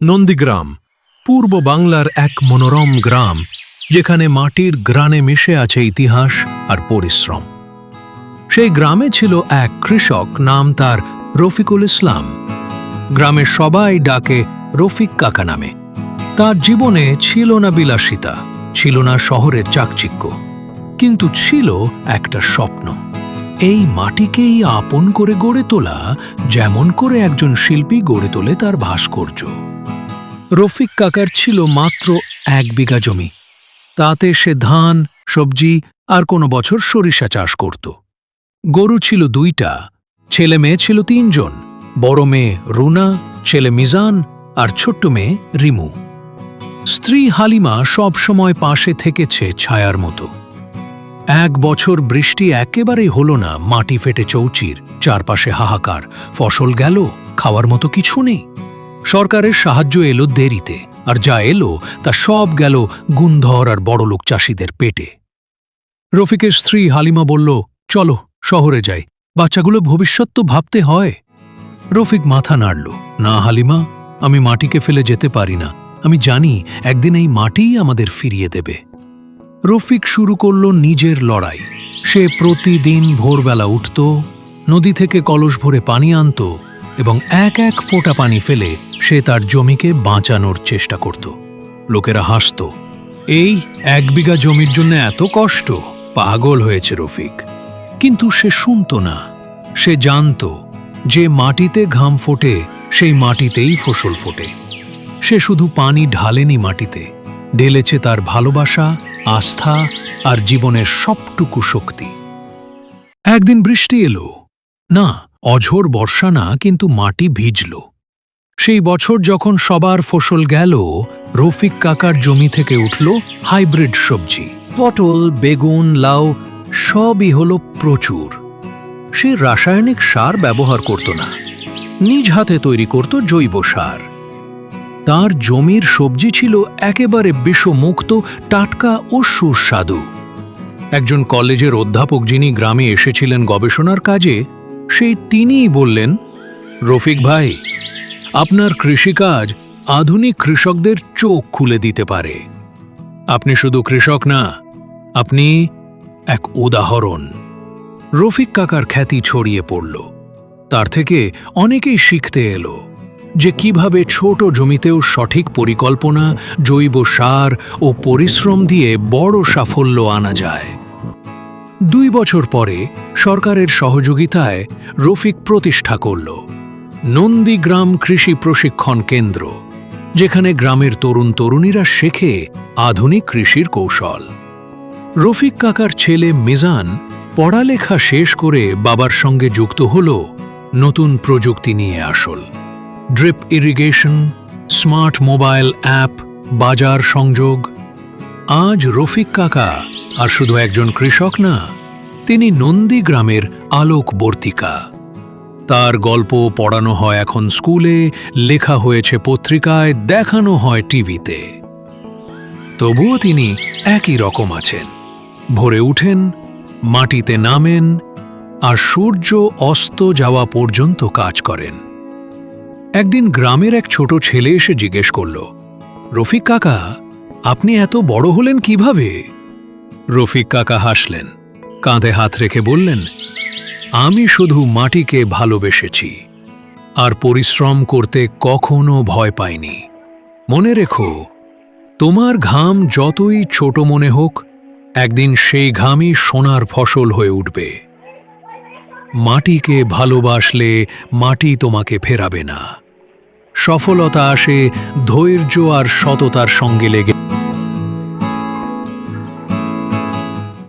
নন্দীগ্রাম, পূর্ব বাংলার এক মনোরম গ্রাম, যেখানে মাটির গ্রানে মিশে আছে ইতিহাস আর পরিশ্রম। সেই গ্রামে ছিল এক কৃষক নাম তার রফিকুল ইসলাম। গ্রামের সবাই ডাকে রফিক কাকা নামে। তার জীবনে ছিল না বিলাসিতা, ছিল না শহরের চাকচিক্য, কিন্তু ছিল একটা স্বপ্ন। এই মাটিকেই আপন করে গড়ে তোলা, যেমন করে একজন শিল্পী গড়ে তোলে তার ভাস্কর্য। রফিক কাকার ছিল মাত্র এক বিঘা জমি। তাতে সে ধান, সবজি আর কোনো বছর সরিষা চাষ করত। গরু ছিল দুইটা, ছেলে মেয়ে ছিল তিনজন, বড় মেয়ে রুনা, ছেলে মিজান আর ছোট্ট মেয়ে রিমু। স্ত্রী হালিমা সব সময় পাশে থেকেছে ছায়ার মতো। এক বছর বৃষ্টি একেবারেই হল না, মাটি ফেটে চৌচির, চারপাশে হাহাকার, ফসল গেল, খাওয়ার মতো কিছু নেই। সরকারের সাহায্য এলো দেরিতে, আর যা এলো তা সব গেল গুন্ধর আর বড়লোক চাষিদের পেটে। রফিকের স্ত্রী হালিমা বলল, চলো, শহরে যাই, বাচ্চাগুলো ভবিষ্যৎ তো ভাবতে হয়। রফিক মাথা নাড়ল, না হালিমা, আমি মাটিকে ফেলে যেতে পারি না, আমি জানি একদিন এই মাটিই আমাদের ফিরিয়ে দেবে। রফিক শুরু করল নিজের লড়াই। সে প্রতিদিন ভোরবেলা উঠত, নদী থেকে কলস ভরে পানি আনত এবং এক এক ফোঁটা পানি ফেলে সে তার জমিকে বাঁচানোর চেষ্টা করত। লোকেরা হাসত, এই এক বিঘা জমির জন্য এত কষ্ট? পাগল হয়েছে রফিক। কিন্তু সে শুনত না। সে জানত যে মাটিতে ঘাম ফোটে, সেই মাটিতেই ফসল ফোটে। সে শুধু পানি ঢালেনি মাটিতে, ঢেলেছে তার ভালোবাসা, আস্থা আর জীবনের সবটুকু শক্তি। একদিন বৃষ্টি এলো। না, অঝোর বর্ষা না, কিন্তু মাটি ভিজল। সেই বছর যখন সবার ফসল গেল, রফিক কাকার জমি থেকে উঠল হাইব্রিড সবজি। পটল, বেগুন, লাউ, সবই হল প্রচুর। সে রাসায়নিক সার ব্যবহার করত না। নিজ হাতে তৈরি করত জৈব সার। তার জমির সবজি ছিল একেবারে বিষমুক্ত, টাটকা ও সুস্বাদু। একজন কলেজের অধ্যাপক যিনি গ্রামে এসেছিলেন গবেষণার কাজে, সেই তিনিই বললেন, রফিক ভাই আপনার কৃষিকাজ আধুনিক কৃষকদের চোখ খুলে দিতে পারে। আপনি শুধু কৃষক না, আপনি এক উদাহরণ। রফিক কাকার খ্যাতি ছড়িয়ে পড়ল। তার থেকে অনেকেই শিখতে এলো যে কীভাবে ছোট জমিতেও সঠিক পরিকল্পনা, জৈব সার ও পরিশ্রম দিয়ে বড় সাফল্য আনা যায়। দুই বছর পরে সরকারের সহযোগিতায় রফিক প্রতিষ্ঠা করল। নন্দীগ্রাম কৃষি প্রশিক্ষণ কেন্দ্র, যেখানে গ্রামের তরুণ তরুণীরা শেখে আধুনিক কৃষির কৌশল। রফিক কাকার ছেলে মিজান পড়ালেখা শেষ করে বাবার সঙ্গে যুক্ত হল নতুন প্রযুক্তি নিয়ে আসল। Drip irrigation, smart mobile app, বাজার সংযোগ। আজ রফিক কাকা আর শুধু একজন কৃষক না, তিনি নন্দীগ্রামের আলোকবর্তিকা। তার গল্প পড়ানো হয় এখন স্কুলে, লেখা হয়েছে পত্রিকায়, দেখানো হয় টিভিতে। তবুও তিনি একই রকম আছেন। ভোরে উঠেন, মাটিতে নামেন আর সূর্য অস্ত যাওয়া পর্যন্ত কাজ করেন। একদিন গ্রামের এক ছোট ছেলে এসে জিজ্ঞেস করল, রফিক কাকা, আপনি এত বড় হলেন কীভাবে? রফিক কাকা হাসলেন, কাঁধে হাত রেখে বললেন আমি শুধু মাটিকে ভালোবেসেছি, আর পরিশ্রম করতে কখনো ভয় পাইনি। মনে রেখো, তোমার ঘাম যতই ছোট মনে হোক, একদিন সেই ঘামই সোনার ফসল হয়ে উঠবে। মাটিকে ভালোবাসলে মাটি তোমাকে ফেরাবে না। সফলতা আসে ধৈর্য আর সততার সঙ্গে লেগে।